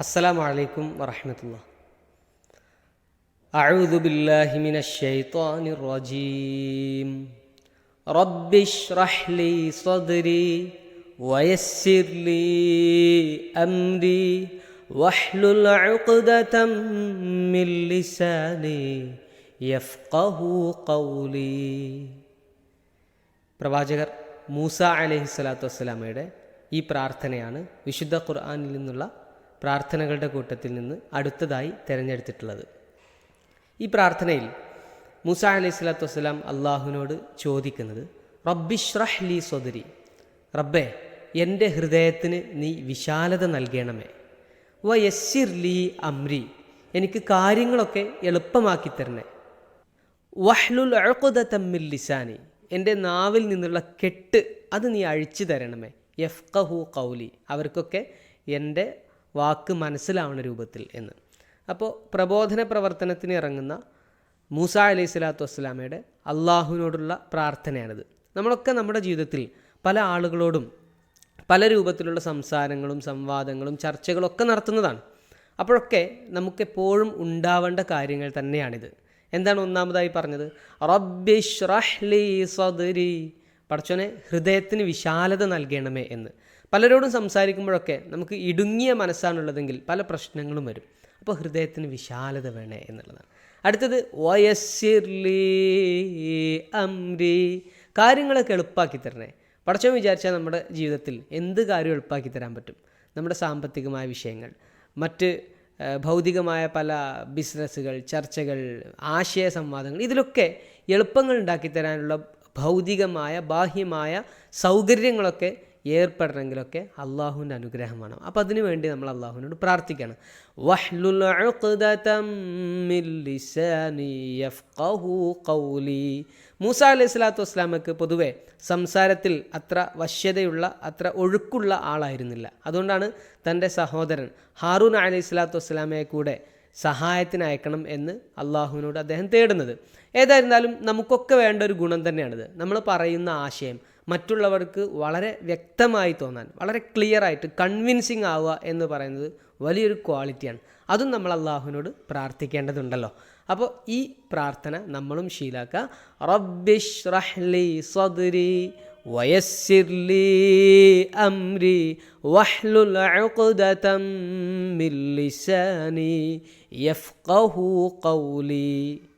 السلام عليكم ورحمة الله أعوذ بالله من الشيطان الرجيم رب اشرح لي صدري ويسر لي أمري واحلل عقدة من لساني يفقه قولي പ്രവാചകർ മൂസ അലഹി സ്വലാത്തു വസ്സലാമയുടെ ഈ പ്രാർത്ഥനയാണ് വിശുദ്ധ ഖുർആാനിൽ നിന്നുള്ള പ്രാർത്ഥനകളുടെ കൂട്ടത്തിൽ നിന്ന് അടുത്തതായി തിരഞ്ഞെടുത്തിട്ടുള്ളത്. ഈ പ്രാർത്ഥനയിൽ മൂസ അലൈഹി സ്വലാത്തു വസ്സലാം അള്ളാഹുവിനോട് ചോദിക്കുന്നത് റബ്ബിഷ്റഹ് ലി സ്വദരി റബ്ബേ എന്റെ ഹൃദയത്തിന് നീ വിശാലത നൽകണമേ. വ യസ്സിർ ലി അമ്രി എനിക്ക് കാര്യങ്ങളൊക്കെ എളുപ്പമാക്കി തരണേ. വഹ്ലുൽ അഴുക്കുതമ്മിൽ ലിസാനി എന്റെ നാവിൽ നിന്നുള്ള കെട്ട് അത് നീ അഴിച്ചു തരണമേ. യഫ്കഹു കൗലി അവർക്കൊക്കെ എന്റെ വാക്ക് മനസ്സിലാവുന്ന രൂപത്തിൽ എന്ന്. അപ്പോൾ പ്രബോധന പ്രവർത്തനത്തിന് ഇറങ്ങുന്ന മൂസ അലൈഹി സ്വലാത്തു വസ്സലാമയുടെ അള്ളാഹുവിനോടുള്ള പ്രാർത്ഥനയാണിത്. നമ്മളൊക്കെ നമ്മുടെ ജീവിതത്തിൽ പല ആളുകളോടും പല രൂപത്തിലുള്ള സംസാരങ്ങളും സംവാദങ്ങളും ചർച്ചകളൊക്കെ നടത്തുന്നതാണ്. അപ്പോഴൊക്കെ നമുക്കെപ്പോഴും ഉണ്ടാവേണ്ട കാര്യങ്ങൾ തന്നെയാണിത്. എന്താണ് ഒന്നാമതായി പറഞ്ഞത്? റബ്ബിഷ് റഹ്ലി സദരി പടച്ചോനെ ഹൃദയത്തിന് വിശാലത നൽകണമേ എന്ന്. പലരോടും സംസാരിക്കുമ്പോഴൊക്കെ നമുക്ക് ഇടുങ്ങിയ മനസ്സാണുള്ളതെങ്കിൽ പല പ്രശ്നങ്ങളും വരും. അപ്പോൾ ഹൃദയത്തിന് വിശാലത വേണേ എന്നുള്ളതാണ്. അടുത്തത് വയസ്സിർലി അംരി. കാര്യങ്ങളൊക്കെ എളുപ്പാക്കി തരണേ. പടച്ചോൻ വിചാരിച്ചാൽ നമ്മുടെ ജീവിതത്തിൽ എന്ത് കാര്യം എളുപ്പാക്കി തരാൻ പറ്റും. നമ്മുടെ സാമ്പത്തികമായ വിഷയങ്ങൾ മറ്റ് ഭൗതികമായ പല ബിസിനസ്സുകൾ ചർച്ചകൾ ആശയ സംവാദങ്ങൾ ഇതിലൊക്കെ എളുപ്പങ്ങൾ ഉണ്ടാക്കി തരാനുള്ള ഭൗതികമായ ബാഹ്യമായ സൗകര്യങ്ങളൊക്കെ ഏർപ്പെടണമെങ്കിലൊക്കെ അള്ളാഹുവിന്റെ അനുഗ്രഹം വേണം. അപ്പോൾ അതിനു വേണ്ടി നമ്മൾ അള്ളാഹുവിനോട് പ്രാർത്ഥിക്കണം. മൂസ അലൈഹി സ്വലാത്തു വസ്ലാമക്ക് പൊതുവെ സംസാരത്തിൽ അത്ര വശ്യതയുള്ള അത്ര ഒഴുക്കുള്ള ആളായിരുന്നില്ല. അതുകൊണ്ടാണ് തന്റെ സഹോദരൻ ഹാറൂൻ അലൈഹി സ്വലാത്തു വസ്ലാമയെ കൂടെ സഹായത്തിന് അയക്കണം എന്ന് അള്ളാഹുവിനോട് അദ്ദേഹം തേടുന്നത്. ഏതായിരുന്നാലും നമുക്കൊക്കെ വേണ്ട ഒരു ഗുണം തന്നെയാണിത്. നമ്മൾ പറയുന്ന ആശയം മറ്റുള്ളവർക്ക് വളരെ വ്യക്തമായി തോന്നാൻ വളരെ ക്ലിയർ ആയിട്ട് കൺവിൻസിങ് ആവുക എന്ന് പറയുന്നത് വലിയൊരു ക്വാളിറ്റിയാണ് അതും നമ്മൾ അള്ളാഹുവിനോട് പ്രാർത്ഥിക്കേണ്ടതുണ്ടല്ലോ. അപ്പോൾ ഈ പ്രാർത്ഥന നമ്മളും ശീലാക്കുക. റബ്ബിഷ് റഹ്ലി സദ്രി ويسر لي أمري واحلل عقدة من لساني يفقه قولي.